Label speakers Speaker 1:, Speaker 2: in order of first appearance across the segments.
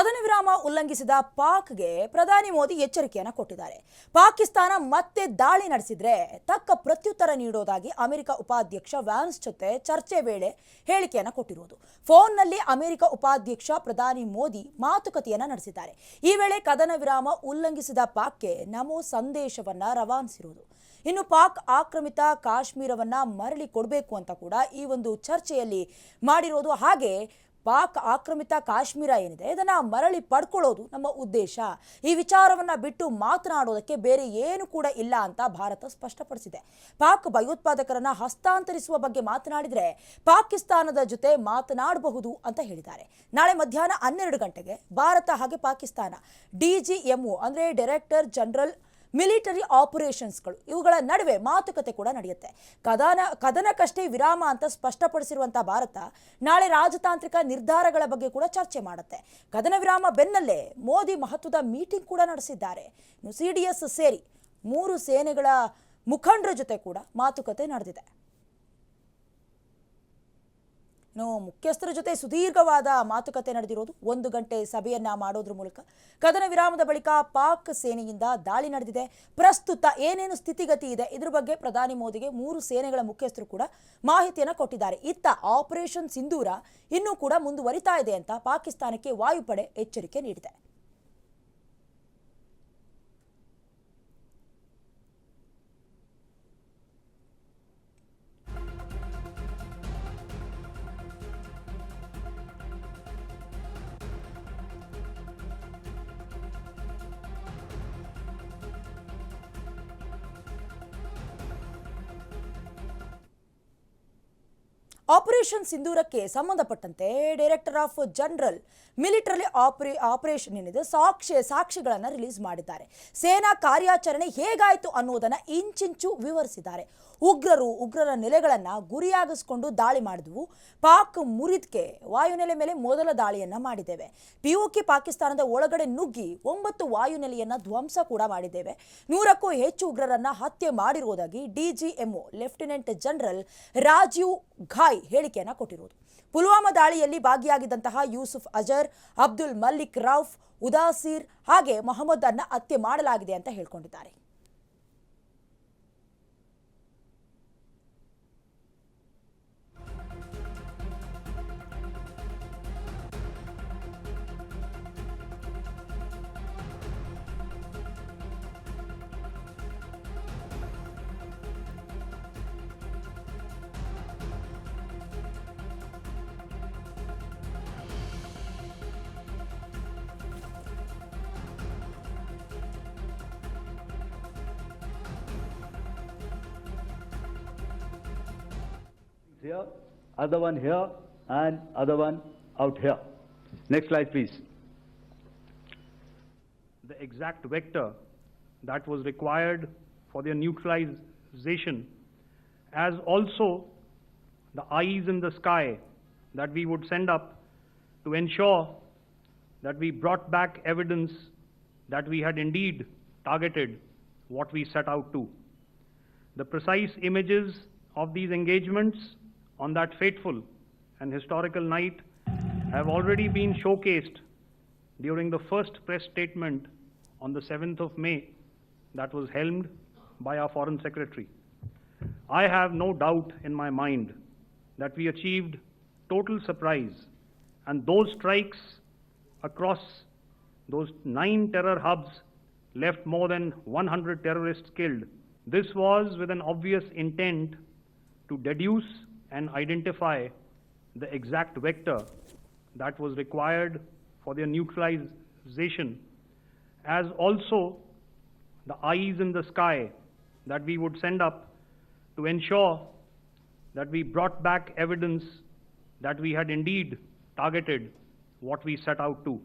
Speaker 1: ಕದನ ವಿರಾಮ ಉಲ್ಲಂಘಿಸಿದ ಪಾಕ್ಗೆ ಪ್ರಧಾನಿ ಮೋದಿ ಎಚ್ಚರಿಕೆಯನ್ನು ಕೊಟ್ಟಿದ್ದಾರೆ. ಪಾಕಿಸ್ತಾನ ಮತ್ತೆ ದಾಳಿ ನಡೆಸಿದ್ರೆ ತಕ್ಕ ಪ್ರತ್ಯುತ್ತರ ನೀಡೋದಾಗಿ ಅಮೆರಿಕ ಉಪಾಧ್ಯಕ್ಷ ವ್ಯಾನ್ಸ್ ಜೊತೆ ಚರ್ಚೆ ವೇಳೆ ಹೇಳಿಕೆಯನ್ನು ಕೊಟ್ಟಿರುವುದು. ಫೋನ್ನಲ್ಲಿ ಅಮೆರಿಕ ಉಪಾಧ್ಯಕ್ಷ ಪ್ರಧಾನಿ ಮೋದಿ ಮಾತುಕತೆಯನ್ನು ನಡೆಸಿದ್ದಾರೆ. ಈ ವೇಳೆ ಕದನ ವಿರಾಮ ಉಲ್ಲಂಘಿಸಿದ ಪಾಕ್ಗೆ ನಮೋ ಸಂದೇಶವನ್ನ ರವಾನಿಸಿರುವುದು. ಇನ್ನು ಪಾಕ್ ಆಕ್ರಮಿತ ಕಾಶ್ಮೀರವನ್ನ ಮರಳಿ ಕೊಡಬೇಕು ಅಂತ ಕೂಡ ಈ ಒಂದು ಚರ್ಚೆಯಲ್ಲಿ ಮಾಡಿರೋದು. ಹಾಗೆ ಪಾಕ್ ಆಕ್ರಮಿತ ಕಾಶ್ಮೀರ ಏನಿದೆ, ಇದನ್ನು ಮರಳಿ ಪಡ್ಕೊಳ್ಳೋದು ನಮ್ಮ ಉದ್ದೇಶ. ಈ ವಿಚಾರವನ್ನು ಬಿಟ್ಟು ಮಾತನಾಡೋದಕ್ಕೆ ಬೇರೆ ಏನು ಕೂಡ ಇಲ್ಲ ಅಂತ ಭಾರತ ಸ್ಪಷ್ಟಪಡಿಸಿದೆ. ಪಾಕ್ ಭಯೋತ್ಪಾದಕರನ್ನು ಹಸ್ತಾಂತರಿಸುವ ಬಗ್ಗೆ ಮಾತನಾಡಿದರೆ ಪಾಕಿಸ್ತಾನದ ಜೊತೆ ಮಾತನಾಡಬಹುದು ಅಂತ ಹೇಳಿದ್ದಾರೆ. ನಾಳೆ ಮಧ್ಯಾಹ್ನ ಹನ್ನೆರಡು ಗಂಟೆಗೆ ಭಾರತ ಹಾಗೆ ಪಾಕಿಸ್ತಾನ. ಡಿಜಿಎಂಒ ಅಂದರೆ ಡೈರೆಕ್ಟರ್ ಜನರಲ್ ಮಿಲಿಟರಿ ಆಪರೇಷನ್ಸ್ಗಳು. ಇವುಗಳ ನಡುವೆ ಮಾತುಕತೆ ಕೂಡ ನಡೆಯುತ್ತೆ. ಕದನ ಕದನಕ್ಕಷ್ಟೇ ವಿರಾಮ ಅಂತ ಸ್ಪಷ್ಟಪಡಿಸಿರುವಂಥ ಭಾರತ ನಾಳೆ ರಾಜತಾಂತ್ರಿಕ ನಿರ್ಧಾರಗಳ ಬಗ್ಗೆ ಕೂಡ ಚರ್ಚೆ ಮಾಡುತ್ತೆ. ಕದನ ವಿರಾಮ ಬೆನ್ನಲ್ಲೇ ಮೋದಿ ಮಹತ್ವದ ಮೀಟಿಂಗ್ ಕೂಡ ನಡೆಸಿದ್ದಾರೆ. ಸಿ ಡಿ ಎಸ್ ಸೇರಿ ಮೂರು ಸೇನೆಗಳ ಮುಖಂಡರ ಜೊತೆ ಕೂಡ ಮಾತುಕತೆ ನಡೆದಿದೆ. ಇನ್ನು ಮುಖ್ಯಸ್ಥರ ಜೊತೆ ಸುದೀರ್ಘವಾದ ಮಾತುಕತೆ ನಡೆದಿರೋದು ಒಂದು ಗಂಟೆ ಸಭೆಯನ್ನ ಮಾಡೋದ್ರ ಮೂಲಕ. ಕದನ ವಿರಾಮದ ಬಳಿಕ ಪಾಕ್ ಸೇನೆಯಿಂದ ದಾಳಿ ನಡೆದಿದೆ. ಪ್ರಸ್ತುತ ಏನೇನು ಸ್ಥಿತಿಗತಿ ಇದೆ? ಇದ್ರ ಬಗ್ಗೆ ಪ್ರಧಾನಿ ಮೋದಿಗೆ ಮೂರು ಸೇನೆಗಳ ಮುಖ್ಯಸ್ಥರು ಕೂಡ ಮಾಹಿತಿಯನ್ನು ಕೊಟ್ಟಿದ್ದಾರೆ. ಇತ್ತ ಆಪರೇಷನ್ ಸಿಂಧೂರ ಇನ್ನೂ ಕೂಡ ಮುಂದುವರಿತಾ ಇದೆ ಅಂತ ಪಾಕಿಸ್ತಾನಕ್ಕೆ ವಾಯುಪಡೆ ಎಚ್ಚರಿಕೆ ನೀಡಿದೆ. ಆಪರೇಷನ್ ಸಿಂಧೂರಕ್ಕೆ ಸಂಬಂಧಪಟ್ಟಂತೆ ಡೈರೆಕ್ಟರ್ ಆಫ್ ಜನರಲ್ ಮಿಲಿಟರಿ ಆಪರೇ, ಆಪರೇಷನ್ ಏನಿದೆ, ಸಾಕ್ಷಿ, ಸಾಕ್ಷಿಗಳನ್ನು ರಿಲೀಸ್ ಮಾಡಿದ್ದಾರೆ. ಸೇನಾ ಕಾರ್ಯಾಚರಣೆ ಹೇಗಾಯಿತು ಅನ್ನೋದನ್ನು ಇಂಚಿಂಚು ವಿವರಿಸಿದ್ದಾರೆ. ಉಗ್ರರು ಉಗ್ರರ ನೆಲೆಗಳನ್ನು ಗುರಿಯಾಗಿಸ್ಕೊಂಡು ದಾಳಿ ಮಾಡಿದ್ವು. ಪಾಕ್ ಮುರಿದ್ಕೆ ವಾಯುನೆಲೆ ಮೇಲೆ ಮೊದಲ ದಾಳಿಯನ್ನು ಮಾಡಿದ್ದೇವೆ. ಪಿಒಕೆ ಪಾಕಿಸ್ತಾನದ ಒಳಗಡೆ ನುಗ್ಗಿ ಒಂಬತ್ತು ವಾಯುನೆಲೆಯನ್ನ ಧ್ವಂಸ ಕೂಡ ಮಾಡಿದ್ದೇವೆ. ನೂರಕ್ಕೂ ಹೆಚ್ಚು ಉಗ್ರರನ್ನ ಹತ್ಯೆ ಮಾಡಿರುವುದಾಗಿ DGMO lieutenant general Rajiv Ghai ಹೇಳಿಕೆಯನ್ನ ಕೊಟ್ಟಿರುವುದು. ಪುಲ್ವಾಮಾ ದಾಳಿಯಲ್ಲಿ ಭಾಗಿಯಾಗಿದ್ದಂತಹ ಯೂಸುಫ್ ಅಜರ್, ಅಬ್ದುಲ್ ಮಲ್ಲಿಕ್ ರೌಫ್, ಉದಾಸೀರ್ ಹಾಗೆ ಮೊಹಮ್ಮದ್ ಅನ್ನ ಹತ್ಯೆ ಮಾಡಲಾಗಿದೆ ಅಂತ ಹೇಳ್ಕೊಂಡಿದ್ದಾರೆ.
Speaker 2: Here, other one here, and other one out here. Next slide, please.
Speaker 3: the exact vector that was required for their neutralization, as also the eyes in the sky that we would send up to ensure that we brought back evidence that we had indeed targeted what we set out to. The precise images of these engagements on that fateful and historical night have already been showcased during the first press statement on the 7th of May that was helmed by our Foreign Secretary. I have no doubt in my mind that we achieved total surprise, and those strikes across those nine terror hubs left more than 100 terrorists killed. This was with an obvious intent to deduce and identify the exact vector that was required for their neutralization, as also the eyes in the sky that we would send up to ensure that we brought back evidence that we had indeed targeted what we set out to.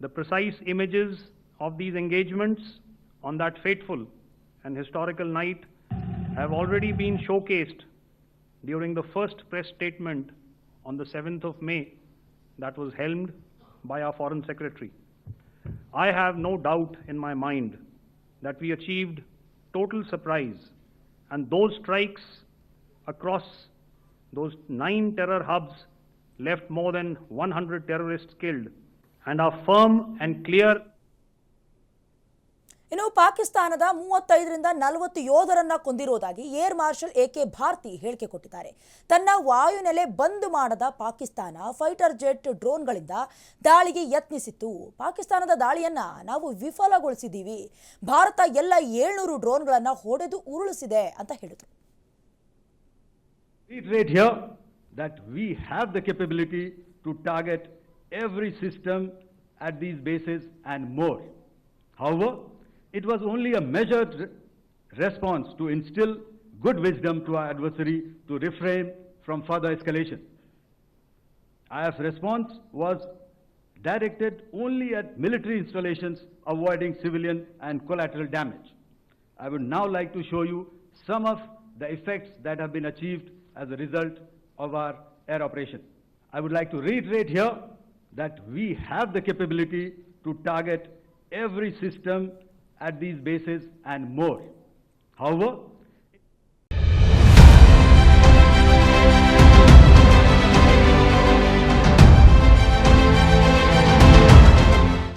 Speaker 3: The precise images of these engagements on that fateful and historical night have already been showcased during the first press statement on the 7th of May that was helmed by our Foreign Secretary. I have no doubt in my mind that we achieved total surprise, and those strikes across those nine terror hubs left more than 100 terrorists killed. and are firm and clear
Speaker 1: ಇನ್ನು ಪಾಕಿಸ್ತಾನದ ಮೂವತ್ತೈದರಿಂದ ನಲವತ್ತು ಯೋಧರನ್ನ ಕೊಂದಿರುವುದಾಗಿ air marshal A K Bharti ಹೇಳಿಕೆ ಕೊಟ್ಟಿದ್ದಾರೆ. ತನ್ನ ವಾಯುನೆಲೆ ಬಂದ್ ಮಾಡದ ಪಾಕಿಸ್ತಾನ ಫೈಟರ್ ಜೆಟ್ ಡ್ರೋನ್ಗಳಿಂದ ದಾಳಿಗೆ ಯತ್ನಿಸಿತ್ತು. ಪಾಕಿಸ್ತಾನದ ದಾಳಿಯನ್ನ ನಾವು ವಿಫಲಗೊಳಿಸಿದ್ದೀವಿ. ಭಾರತ ಎಲ್ಲ ಏಳ್ನೂರು ಡ್ರೋನ್ಗಳನ್ನ ಹೊಡೆದು ಉರುಳಿಸಿದೆ ಅಂತ ಹೇಳಿದರು.
Speaker 2: However, it was only a measured re- response to instill good wisdom to our adversary to refrain from further escalation. IF's response was directed only at military installations, avoiding civilian and collateral damage. I would now like to show you some of the effects that have been achieved as a result of our air operation. I would like to reiterate here that we have the capability to target every system at these bases and more. However,